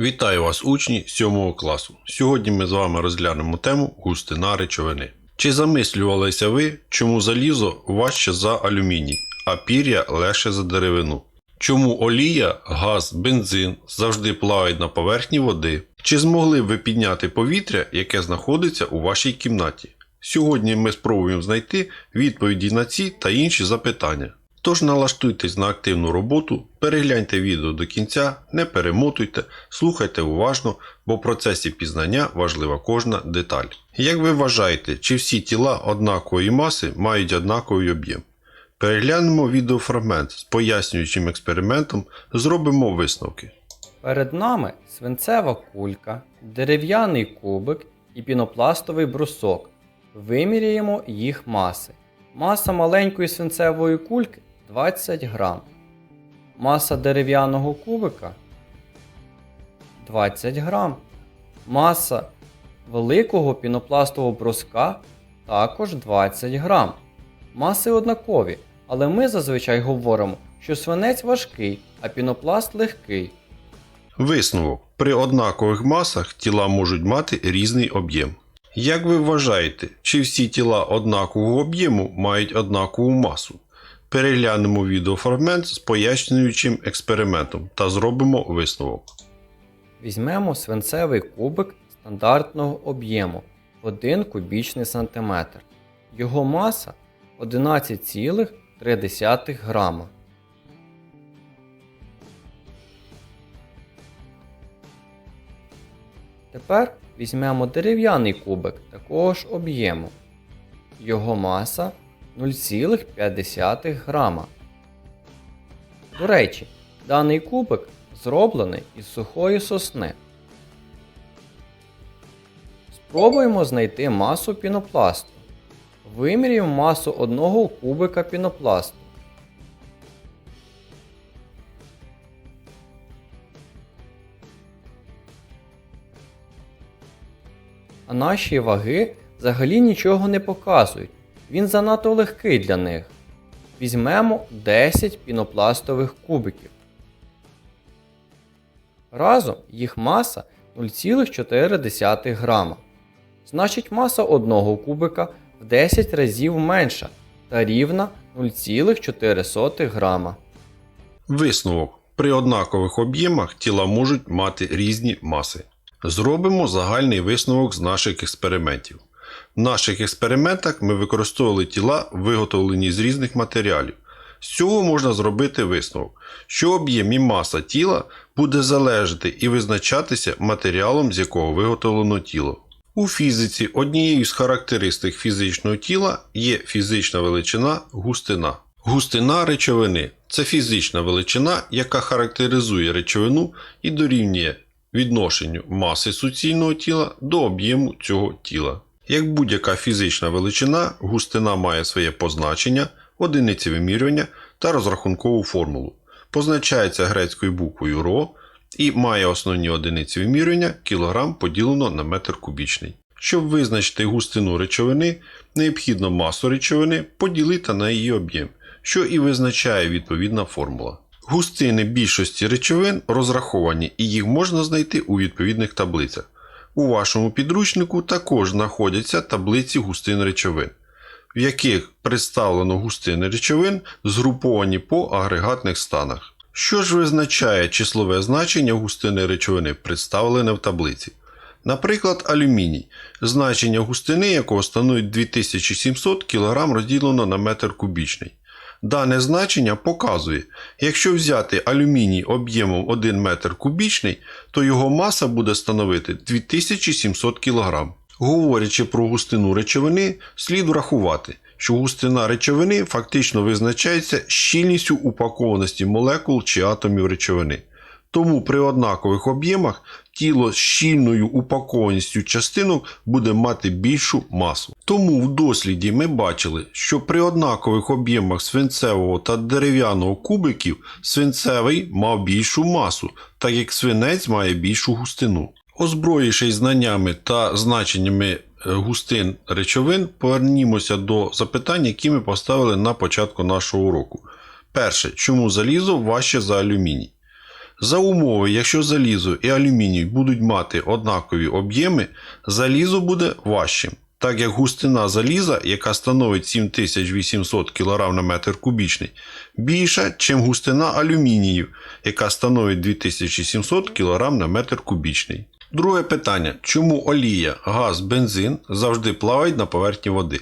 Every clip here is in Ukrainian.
Вітаю вас, учні 7 класу. Сьогодні ми з вами розглянемо тему густина речовини. Чи замислювалися ви, чому залізо важче за алюміній, а пір'я легше за деревину? Чому олія, газ, бензин завжди плавають на поверхні води? Чи змогли б ви підняти повітря, яке знаходиться у вашій кімнаті? Сьогодні ми спробуємо знайти відповіді на ці та інші запитання. Тож налаштуйтесь на активну роботу, перегляньте відео до кінця, не перемотуйте, слухайте уважно, бо в процесі пізнання важлива кожна деталь. Як ви вважаєте, чи всі тіла однакової маси мають однаковий об'єм? Переглянемо відеофрагмент з пояснюючим експериментом, зробимо висновки. Перед нами свинцева кулька, дерев'яний кубик і пінопластовий брусок. Виміряємо їх маси. Маса маленької свинцевої кульки 20 грам. Маса дерев'яного кубика 20 грам. Маса великого пінопластового бруска також 20 грам. Маси однакові, але ми зазвичай говоримо, що свинець важкий, а пінопласт легкий. Висновок. При однакових масах тіла можуть мати різний об'єм. Як ви вважаєте, чи всі тіла однакового об'єму мають однакову масу? Переглянемо відеофрагмент з пояснюючим експериментом та зробимо висновок. Візьмемо свинцевий кубик стандартного об'єму 1 кубічний сантиметр. Його маса 11,3 грама. Тепер візьмемо дерев'яний кубик такого ж об'єму. Його маса 0,5 грама. До речі, даний кубик зроблений із сухої сосни. Спробуємо знайти масу пінопласту. Вимірюємо масу одного кубика пінопласту. А наші ваги взагалі нічого не показують. Він занадто легкий для них. Візьмемо 10 пінопластових кубиків. Разом їх маса 0,4 грама. Значить маса одного кубика в 10 разів менша та рівна 0,4 грама. Висновок. При однакових об'ємах тіла можуть мати різні маси. Зробимо загальний висновок з наших експериментів. В наших експериментах ми використовували тіла, виготовлені з різних матеріалів. З цього можна зробити висновок, що об'єм і маса тіла буде залежати і визначатися матеріалом, з якого виготовлено тіло. У фізиці однією з характеристик фізичного тіла є фізична величина густина. Густина речовини це фізична величина, яка характеризує речовину і дорівнює відношенню маси суцільного тіла до об'єму цього тіла. Як будь-яка фізична величина, густина має своє позначення, одиниці вимірювання та розрахункову формулу. Позначається грецькою буквою ро і має основні одиниці вимірювання кілограм поділено на метр кубічний. Щоб визначити густину речовини, необхідно масу речовини поділити на її об'єм, що і визначає відповідна формула. Густини більшості речовин розраховані і їх можна знайти у відповідних таблицях. У вашому підручнику також знаходяться таблиці густин речовин, в яких представлено густини речовин, згруповані по агрегатних станах. Що ж визначає числове значення густини речовини, представлене в таблиці? Наприклад, алюміній, значення густини якого становить 2700 кг розділено на метр кубічний. Дане значення показує, якщо взяти алюміній об'ємом 1 метр кубічний, то його маса буде становити 2700 кг. Говорячи про густину речовини, слід врахувати, що густина речовини фактично визначається щільністю упакованості молекул чи атомів речовини. Тому при однакових об'ємах тіло з щільною упакованістю частинок буде мати більшу масу. Тому в досліді ми бачили, що при однакових об'ємах свинцевого та дерев'яного кубиків свинцевий мав більшу масу, так як свинець має більшу густину. Озброївшись знаннями та значеннями е, густин речовин, повернімося до запитань, які ми поставили на початку нашого уроку. Перше, чому залізо важче за алюміній? За умови, якщо залізо і алюміній будуть мати однакові об'єми, залізо буде важчим, так як густина заліза, яка становить 7800 кг на метр кубічний, більша, ніж густина алюмінію, яка становить 2700 кг на метр кубічний. Друге питання: чому олія, газ, бензин завжди плавають на поверхні води?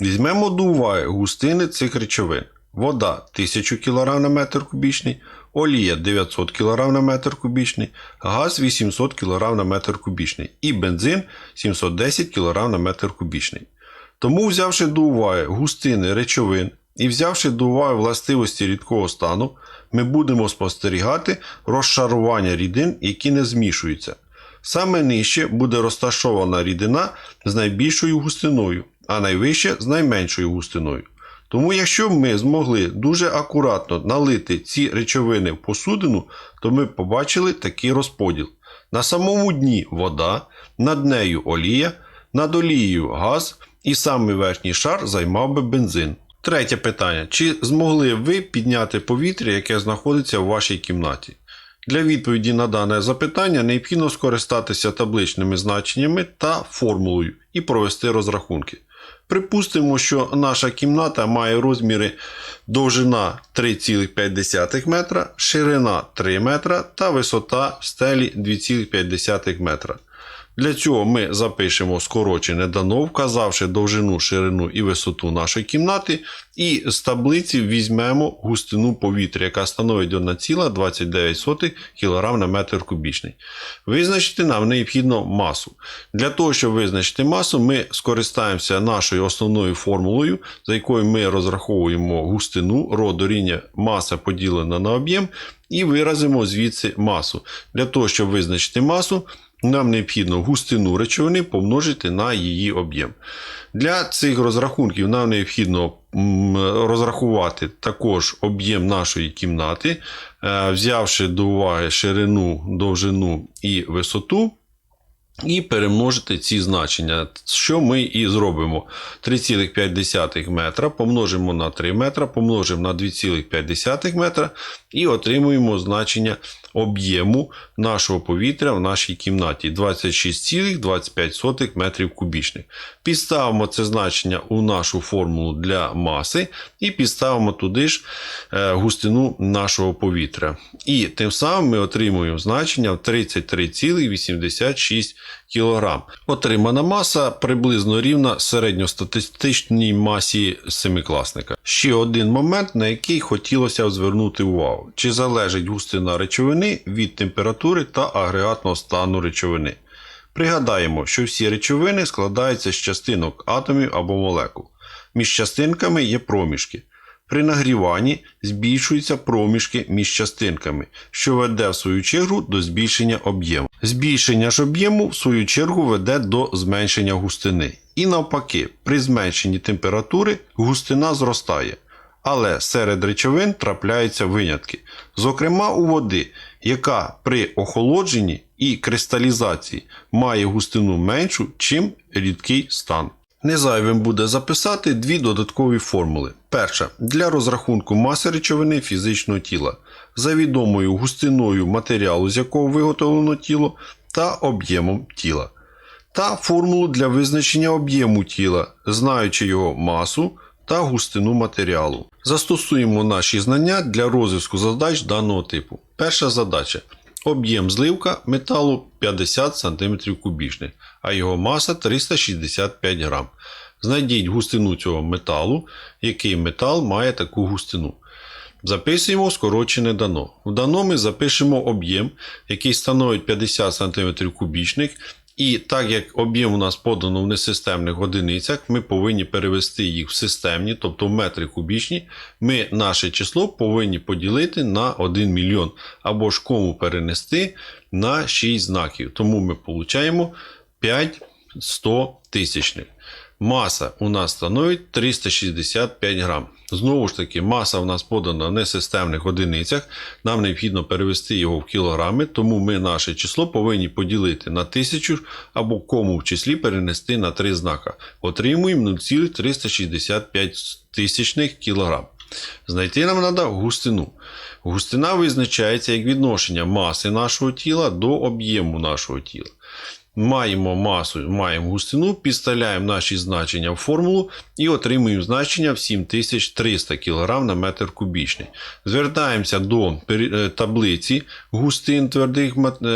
Візьмемо до уваги густини цих речовин. Вода 1000 кг на метр кубічний, олія 900 кг на метр кубічний, газ 800 кг на метр кубічний і бензин 710 кг на метр кубічний. Тому, взявши до уваги густини речовин і взявши до уваги властивості рідкого стану, ми будемо спостерігати розшарування рідин, які не змішуються. Саме нижче буде розташована рідина з найбільшою густиною, а найвище з найменшою густиною. Тому, якщо ми змогли дуже акуратно налити ці речовини в посудину, то ми побачили такий розподіл. На самому дні вода, над нею олія, над олією газ і самий верхній шар займав би бензин. Третє питання: чи змогли ви підняти повітря, яке знаходиться в вашій кімнаті? Для відповіді на дане запитання необхідно скористатися табличними значеннями та формулою і провести розрахунки. Припустимо, що наша кімната має розміри довжина 3,5 метра, ширина 3 метра та висота стелі 2,5 метра. Для цього ми запишемо скорочене дано, вказавши довжину, ширину і висоту нашої кімнати, і з таблиці візьмемо густину повітря, яка становить 1,29 кг на метр кубічний. Визначити нам необхідно масу. Для того, щоб визначити масу, ми скористаємося нашою основною формулою, за якою ми розраховуємо густину, рho дорівнює маса поділена на об'єм, і виразимо звідси масу. Для того, щоб визначити масу, нам необхідно густину речовини помножити на її об'єм. Для цих розрахунків нам необхідно розрахувати також об'єм нашої кімнати, е, взявши до уваги ширину, довжину і висоту. І перемножити ці значення, що ми і зробимо. 3,5 метра помножимо на 3 метра, помножимо на 2,5 метра і отримуємо значення об'єму нашого повітря в нашій кімнаті 26,25 метрів кубічних. Підставимо це значення у нашу формулу для маси і підставимо туди ж е, густину нашого повітря. І тим самим ми отримуємо значення в 33,86 кг. Отримана маса приблизно рівна середньостатистичній масі семикласника. Ще один момент, на який хотілося звернути увагу: чи залежить густина речовини від температури та агрегатного стану речовини. Пригадаємо, що всі речовини складаються з частинок атомів або молекул. Між частинками є проміжки. При нагріванні збільшуються проміжки між частинками, що веде в свою чергу до збільшення об'єму. Збільшення ж об'єму в свою чергу веде до зменшення густини. І навпаки, при зменшенні температури густина зростає. Але серед речовин трапляються винятки, зокрема у води, яка при охолодженні і кристалізації має густину меншу, чим рідкий стан. Незайвим буде записати дві додаткові формули. Перша для розрахунку маси речовини фізичного тіла за відомою густиною матеріалу, з якого виготовлено тіло, та об'ємом тіла. Та формулу для визначення об'єму тіла, знаючи його масу та густину матеріалу. Застосуємо наші знання для розв'язку задач даного типу. Перша задача. Об'єм зливка металу 50 см кубічних, а його маса 365 грам. Знайдіть густину цього металу, який метал має таку густину. Записуємо скорочене дано. В дано ми запишемо об'єм, який становить 50 см кубічних. І так як об'єм у нас подано в несистемних одиницях, ми повинні перевести їх в системні, тобто в метри кубічні. Ми наше число повинні поділити на 1 мільйон або ж кому перенести на 6 знаків. Тому ми получаємо 5 100 тисячних. Маса у нас становить 365 грам. Знову ж таки, маса в нас подана в несистемних одиницях. Нам необхідно перевести його в кілограми, тому ми наше число повинні поділити на 1000 або кому в числі перенести на 3 знака. Отримуємо 0,365 тисячних кілограм. Знайти нам треба густину. Густина визначається як відношення маси нашого тіла до об'єму нашого тіла. Маємо масу, маємо густину, підставляємо наші значення в формулу і отримуємо значення в 7300 кг на метр кубічний. Звертаємося до е, таблиці густин твердих е,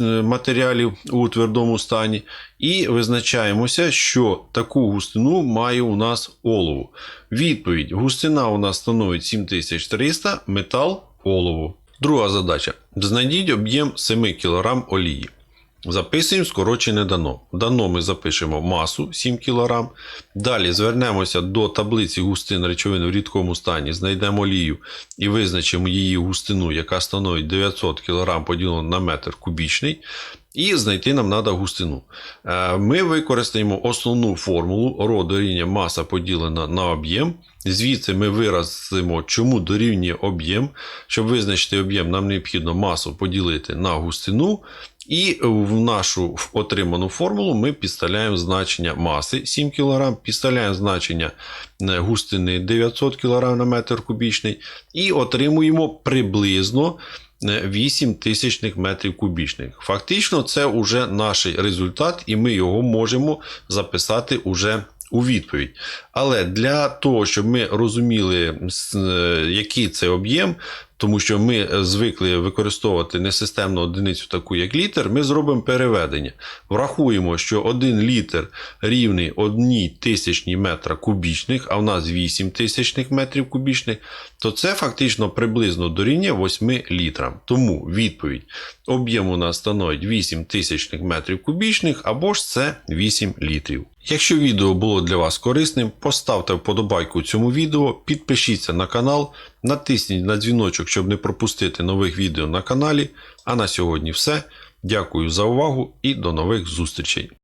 е, матеріалів у твердому стані і визначаємося, що таку густину має у нас олово. Відповідь: густина у нас становить 7300, метал олово. Друга задача. Знайдіть об'єм 7 кг олії. Записуємо скорочене дано. Дано ми запишемо масу 7 кг. Далі звернемося до таблиці густин речовин в рідкому стані, знайдемо олію і визначимо її густину, яка становить 900 кг поділено на метр кубічний. І знайти нам треба густину. Е, Ми використаємо основну формулу ро дорівнює маса поділена на об'єм. Звідси ми виразимо, чому дорівнює об'єм. Щоб визначити об'єм, нам необхідно масу поділити на густину. І в нашу отриману формулу ми підставляємо значення маси 7 кг, підставляємо значення е, густини 900 кг на метр кубічний і отримуємо приблизно е, 8 тисячних метрів кубічних. Фактично, це вже наш результат, і ми його можемо записати уже у відповідь. Але для того, щоб ми розуміли, е, який це об'єм, тому що ми е, звикли використовувати несистемну одиницю, таку як літер, ми зробимо переведення. Врахуємо, що 1 літр рівний 1 тисячній метра кубічних, а в нас 8 тисячних метрів кубічних, то це фактично приблизно дорівнює 8 літрам. Тому відповідь: об'єм у нас становить 8 тисячних метрів кубічних, або ж це 8 літрів. Якщо відео було для вас корисним, поставте вподобайку цьому відео, підпишіться на канал, натисніть на дзвіночок, щоб не пропустити нових відео на каналі. А на сьогодні все. Дякую за увагу і до нових зустрічей.